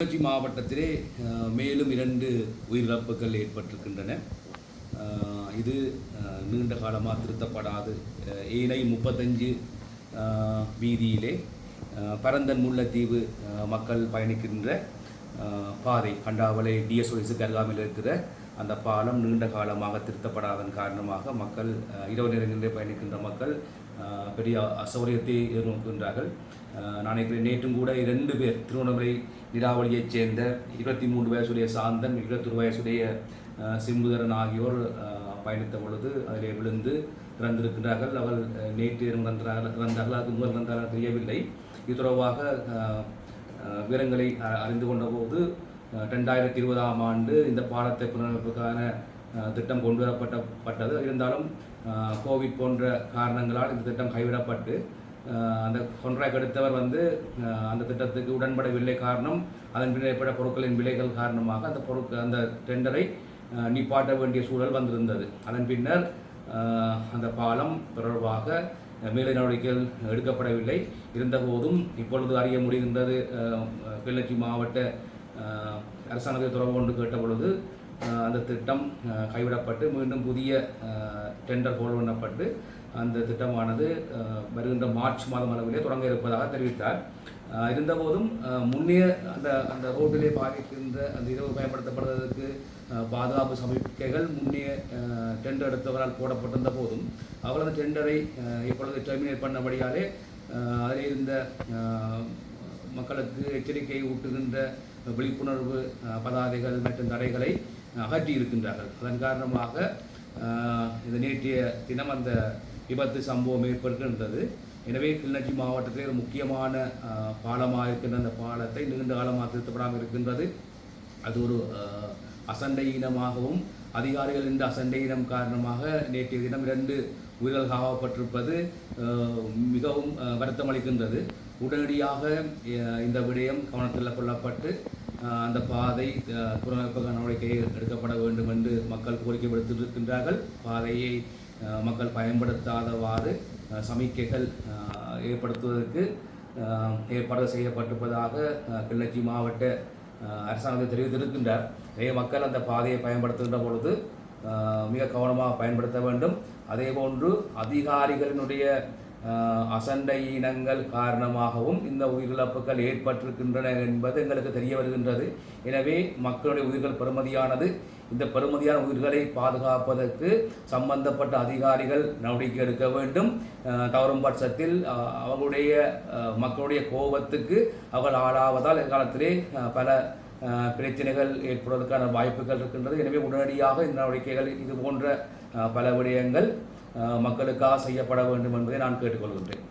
கிளிநொச்சி மாவட்டத்திலே மேலும் இரண்டு உயிரிழப்புகள் ஏற்பட்டிருக்கின்றன. இது நீண்ட காலமாக திருத்தப்படாது. ஏனை முப்பத்தஞ்சு வீதியிலே பரந்தன் முல்லைத்தீவு மக்கள் பயணிக்கின்ற பாதை கண்டாவளை டிஎஸ்ஓஎஸுக்கு அருகாமையில் இருக்கிற அந்த பாலம் நீண்ட காலமாக திருத்தப்படாதன் காரணமாக மக்கள் இரவு நேரங்களிலே பயணிக்கின்ற மக்கள் பெரிய அசௌரியத்தை எதிர்நோக்குகின்றார்கள். நான் நினைக்கிறேன் நேற்றும் கூட இரண்டு பேர் திருவண்ணாமலை நிராவளியைச் சேர்ந்த இருபத்தி மூன்று வயசுடைய சாந்தன் இருபத்தொரு வயசுடைய சிம்புதரன் ஆகியோர் பயணித்த பொழுது அதிலே விழுந்து இறந்திருக்கின்றார்கள். அவள் நேற்று இறந்தார்கள் இறந்தார்கள். அதுக்கு முதல் இறந்தார்கள் தெரியவில்லை. இது தொடர்பாக விவரங்களை அ- அறிந்து கொண்ட போது ரெண்டாயிரத்தி இருபதாம் ஆண்டு இந்த பாடத்தை புனரமைப்புக்கான திட்டம் கொண்டு வரப்பட்டப்பட்டது இருந்தாலும் கோவிட் போன்ற காரணங்களால் இந்த திட்டம் கைவிடப்பட்டு அந்த கொன்ட்ராக்ட் எடுத்தவர் வந்து அந்த திட்டத்துக்கு உடன்படவில்லை காரணம் அதன் பின்னர் ஏற்பட்ட பொருட்களின் விலைகள் காரணமாக அந்த பொருட்கள் அந்த டெண்டரை நிப்பாட்ட வேண்டிய சூழல் வந்திருந்தது. அதன் பின்னர் அந்த பாலம் தொடர்பாக மேலை நடவடிக்கைகள் எடுக்கப்படவில்லை. இருந்தபோதும் இப்பொழுது அறிய முடிகின்றது அஹ், கிளிநொச்சி மாவட்ட அரசாங்கத்தை தொடர்பு கொண்டு கேட்ட பொழுது அந்த திட்டம் கைவிடப்பட்டு மீண்டும் புதிய டெண்டர் போல் பண்ணப்பட்டு அந்த திட்டமானது வருகின்ற மார்ச் மாதம் அளவிலே தொடங்க இருப்பதாக தெரிவித்தார். இருந்தபோதும் முன்னே அந்த அந்த ரோட்டிலே பாதிக்கின்ற அந்த இரவு பயன்படுத்தப்படுவதற்கு பாதுகாப்பு சமிக்கைகள் முன்னே டெண்டர் எடுத்தவரால் போடப்பட்டிருந்த போதும் அவர் அந்த டெண்டரை இப்பொழுது டெர்மினேட் பண்ணபடியாலே அதில் இருந்த மக்களுக்கு எச்சரிக்கை ஊட்டுகின்ற விழிப்புணர்வு பதாதைகள் மற்றும் தடைகளை அகற்றி இருக்கின்றார்கள் அதன் காரணமாக இந்த நேற்றைய தினம் அந்த விபத்து சம்பவம் ஏற்படுகின்றது எனவே கிளிநொச்சி மாவட்டத்தில் ஒரு முக்கியமான பாலமாக இருக்கின்ற அந்த பாலத்தை நீண்ட காலமாக திருத்தப்படாமல் இருக்கின்றது. அது ஒரு அசண்டை இனமாகவும் அதிகாரிகள் இந்த அசண்டை இனம் காரணமாக நேற்றைய தினம் இரண்டு உயிர்கள் காவப்பட்டிருப்பது மிகவும் வருத்தம் வருத்தமளிக்கின்றது. உடனடியாக இந்த விடயம் கவனத்தில் கொள்ளப்பட்டு அந்த பாதை அஹ், புனரமைப்பு நடவடிக்கை எடுக்கப்பட வேண்டும் என்று மக்கள் கோரிக்கை விடுத்திருக்கின்றார்கள் பாதையை மக்கள் பயன்படுத்தாதவாறு சமிக்கைகள் ஏற்படுத்துவதற்கு ஏற்பாடு செய்யப்பட்டிருப்பதாக கிள்ளச்சி மாவட்ட அரசாங்கத்தை தெரிவித்திருக்கின்றார். நிறைய மக்கள் அந்த பாதையை பயன்படுத்துகின்ற பொழுது மிக கவனமாக பயன்படுத்த வேண்டும். அதே போன்று அதிகாரிகளினுடைய அசண்டை இனங்கள் காரணமாகவும் இந்த உயிரிழப்புகள் ஏற்பட்டிருக்கின்றன என்பது எங்களுக்கு தெரிய வருகின்றது. எனவே மக்களுடைய உயிர்கள் பெறுமதியானது. இந்த பெறுமதியான உயிர்களை பாதுகாப்பதற்கு சம்பந்தப்பட்ட அதிகாரிகள் நடவடிக்கை எடுக்க வேண்டும். தவறும் பட்சத்தில் அவர்களுடைய மக்களுடைய கோபத்துக்கு அவர்கள் ஆளாவதால் எதிர்காலத்திலே பல பிரச்சனைகள் ஏற்படுவதற்கான வாய்ப்புகள் இருக்கின்றது. எனவே உடனடியாக இந்த நடவடிக்கைகள் இது போன்ற பல விடயங்கள் மக்களுக்காக செய்யப்பட வேண்டும் என்பதை நான் கேட்டுக்கொள்கின்றேன்.